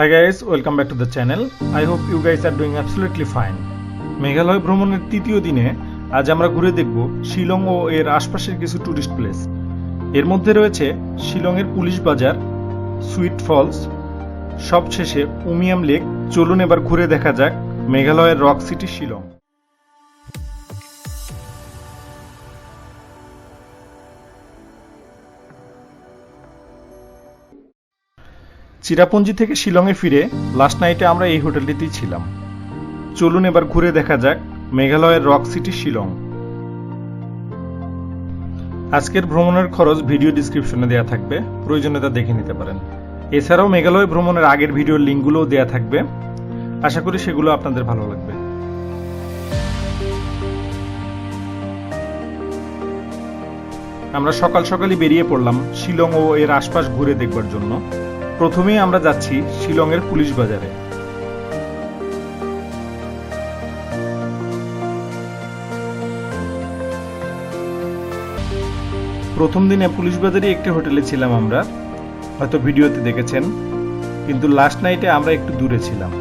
Hi guys, welcome back to the channel. I hope you guys are doing absolutely fine. Meghalaya ভ্রমণের তৃতীয় দিনে আজ আমরা ঘুরে দেখব শিলং ও এর আশপাশের কিছু টুরিস্ট প্লেস এর মধ্যে রয়েছে শিলংয়ের পুলিশ বাজার সুইট ফলস সবশেষে উমিয়াম লেক চলুন এবার ঘুরে দেখা যাক মেঘালয়ের রক সিটি শিলং চিরাপুঞ্জি থেকে শিলংয়ে ফিরে লাস্ট নাইটে আমরা এই হোটেলটিতেই ছিলাম। চলুন এবার ঘুরে দেখা যাক মেঘালয়ের রক সিটি শিলং। আজকের ভ্রমণের খরচ ভিডিও ডিসক্রিপশনে দেওয়া থাকবে প্রয়োজনে তা দেখে নিতে পারেন। এছাড়াও মেঘালয় ভ্রমণের আগের ভিডিওর লিঙ্কগুলোও দেওয়া থাকবে। আশা করি সেগুলো আপনাদের ভালো লাগবে। আমরা সকাল সকালই বেরিয়ে পড়লাম শিলং ও এর আশপাশ ঘুরে দেখবার জন্য। প্রথমেই আমরা যাচ্ছি শিলংয়ের পুলিশ বাজারে। প্রথম দিনে পুলিশ বাজারে একটি হোটেলে ছিলাম আমরা। হয়তো ভিডিওতে দেখেছেন। কিন্তু লাস্ট নাইটে আমরা একটু দূরে ছিলাম।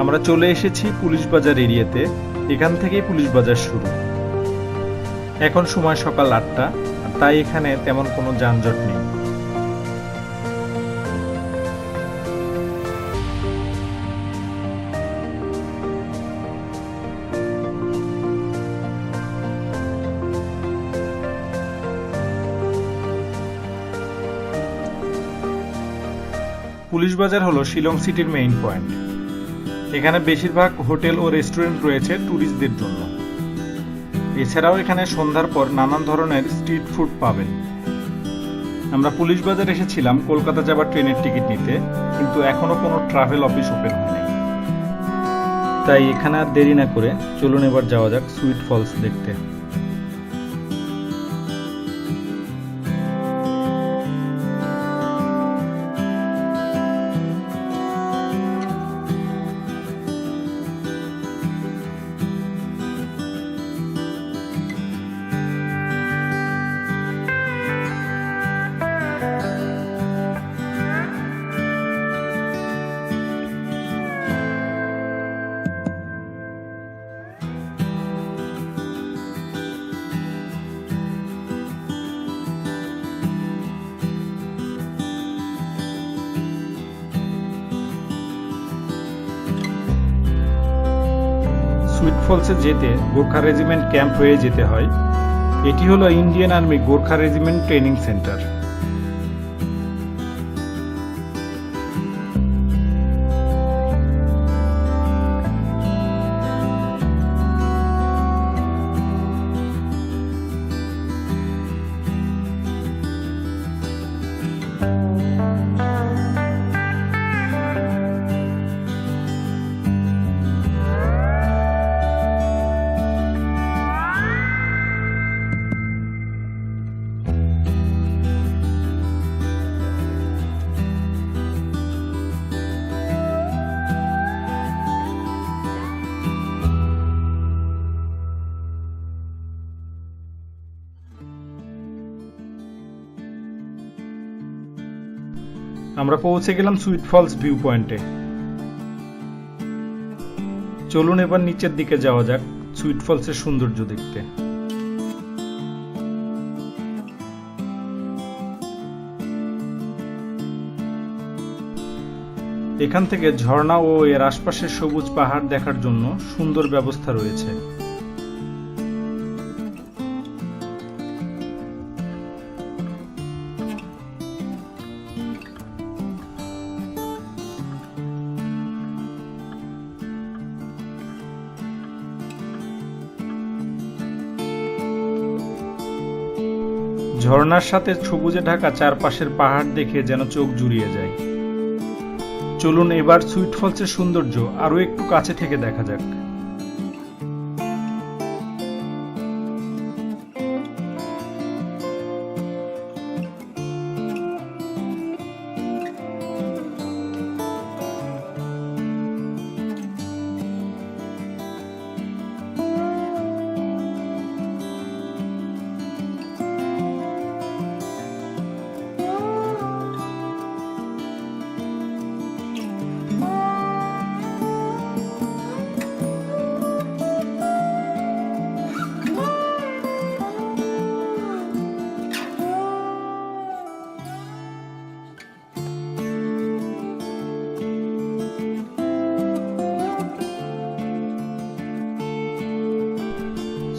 আমরা চলে এসেছি পুলিশ বাজার এরিয়াতে। এখান থেকেই পুলিশ বাজার শুরু। এখন সময় সকাল আটটা তাই এখানে তেমন কোনো যানজট নেই। পুলিশ বাজার হলো শিলং সিটির মেইন পয়েন্ট এখানে বেশিরভাগ হোটেল ও রেস্টুরেন্ট রয়েছে ট্যুরিস্টদের জন্য। এছাড়াও এখানে সন্ধ্যার পর নানান ধরনের স্ট্রিট ফুড পাবেন। আমরা পুলিশ বাজার এসেছিলাম কলকাতা যাবার ট্রেনের টিকিট নিতে, কিন্তু এখনও কোনো ট্রাভেল অফিস ওপেন হয়নি। তাই এখানে আর দেরি না করে চলুন এবার যাওয়া যাক সুইট ফলস দেখতে। সুইট ফলসে যেতে গোর্খা রেজিমেন্ট ক্যাম্প হয়ে যেতে হয়। এটি হলো Indian army Gorkha regiment training centre. Música আমরা পৌঁছে গেলাম সুইট ফলস ভিউ পয়েন্টে চলুন এবার নিচের দিকে যাওয়া যাক সুইট ফলসের সৌন্দর্য দেখতে। এখান থেকে ঝর্ণা ও এর আশপাশের সবুজ পাহাড় দেখার জন্য সুন্দর ব্যবস্থা রয়েছে। ঝর্ণার সাথে সবুজে ঢাকা চারপাশের পাহাড় দেখে যেন চোখ জুড়িয়ে যায়। চলুন এবার সুইট ফলসের সৌন্দর্য আরও একটু কাছে থেকে দেখা যাক।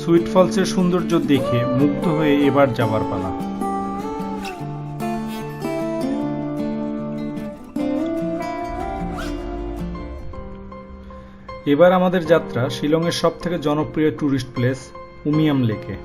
সুইট ফলসের সৌন্দর্য দেখে মুগ্ধ হয়ে এবার যাবার পালা। এবার আমাদের যাত্রা শিলংয়ের সব থেকে জনপ্রিয় ট্যুরিস্ট প্লেস উমিয়াম লেকে।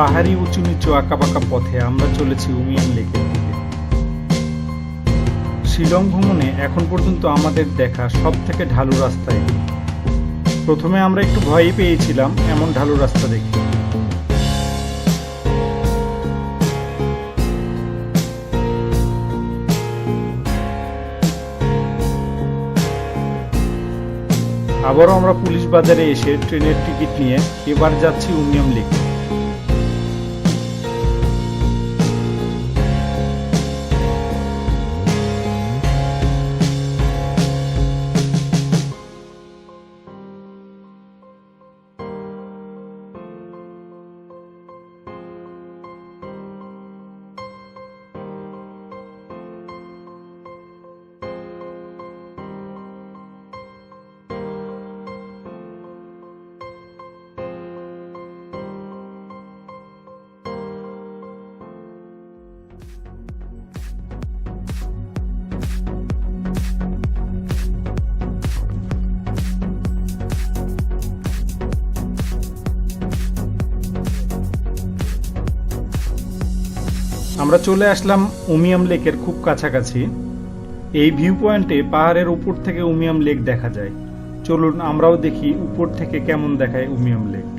পাহাড়ি উঁচু নিচু আঁকাবাঁকা পথে আমরা চলেছি উমিয়াম লেকের দিকে। শিলং ভ্রমণে এখন পর্যন্ত আমাদের দেখা সব থেকে ঢালু রাস্তা এটি। প্রথমে আমরা একটু ভয়ই পেয়েছিলাম এমন ঢালু রাস্তা দেখে। আবারও আমরা পুলিশ বাজারে এসে ট্রেনের টিকিট নিয়ে এবার যাচ্ছি উমিয়াম লেকে। আমরা চলে আসলাম উমিয়াম লেকের খুব কাছাকাছি। এই ভিউ পয়েন্টে পাহাড়ের উপর থেকে উমিয়াম লেক দেখা যায়। চলুন আমরাও দেখি উপর থেকে কেমন দেখায় উমিয়াম লেক।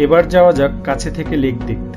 এবার যাওয়া যাক কাছে থেকে লেক দেখতে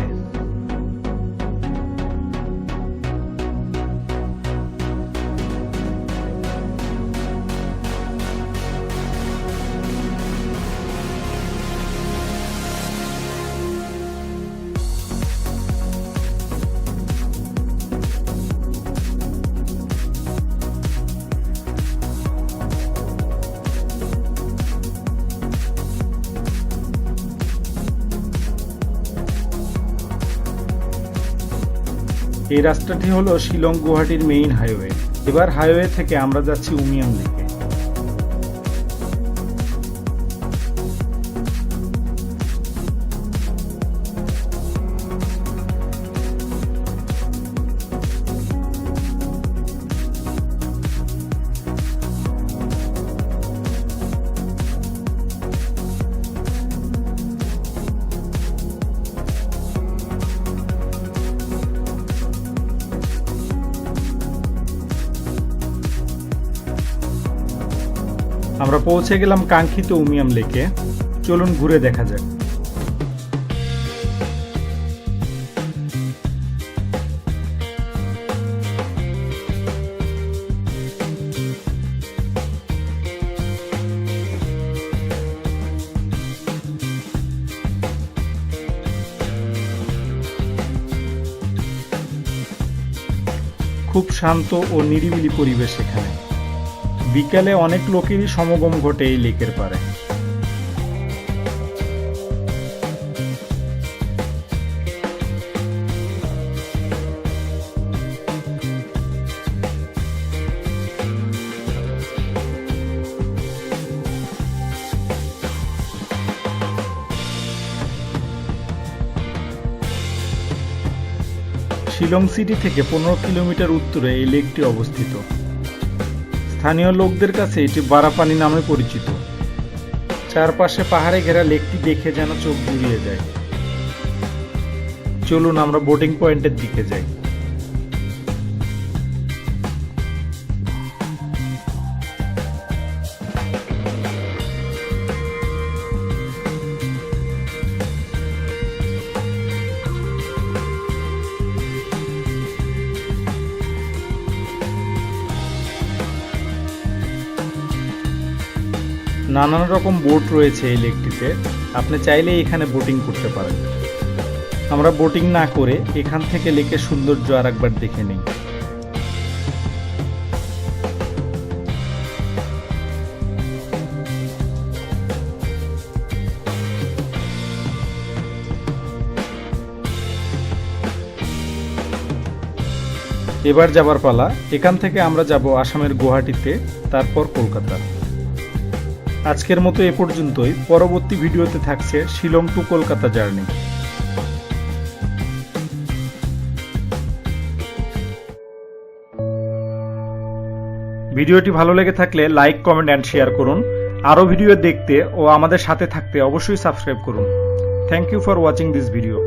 এই রাস্তাটি হলো শিলং গুয়াহাটির মেইন হাইওয়ে এবার হাইওয়ে থেকে আমরা যাচ্ছি উমিয়াম লেকে আমরা পৌঁছে গেলাম কাঙ্ক্ষিত উমিয়াম লেকে। চলুন ঘুরে দেখা যাক। খুব শান্ত ও নিরিবিলি পরিবেশ এখানে। বিকেলে অনেক লোকেরই সমগম ঘটে এই লেকের পারে শিলং সিটি থেকে পনেরো কিলোমিটার উত্তরে এই লেকটি অবস্থিত। স্থানীয় লোকদের কাছে এটি বারাপানি নামে পরিচিত। চারপাশে পাহাড়ে ঘেরা লেকটি দেখে যেন চোখ জুড়িয়ে যায়। চলুন আমরা বোটিং পয়েন্টের দিকে যাই। নানান রকম বোট রয়েছে এই লেকটিতে আপনি চাইলে এখানে বোটিং করতে পারেন। আমরা বোটিং না করে এখান থেকে লেকের সৌন্দর্য আর একবার দেখে নিই। এবার যাবার পালা। এখান থেকে আমরা যাব আসামের গুয়াহাটিতে, তারপর কলকাতা। আজকের মতো এ পর্যন্তই। পরবর্তী ভিডিওতে থাকছে শিলং টু কলকাতা জার্নি। ভিডিওটি ভালো লেগে থাকলে লাইক, কমেন্ট অ্যান্ড শেয়ার করুন। আরও ভিডিও দেখতে ও আমাদের সাথে থাকতে অবশ্যই সাবস্ক্রাইব করুন। Thank you for watching this video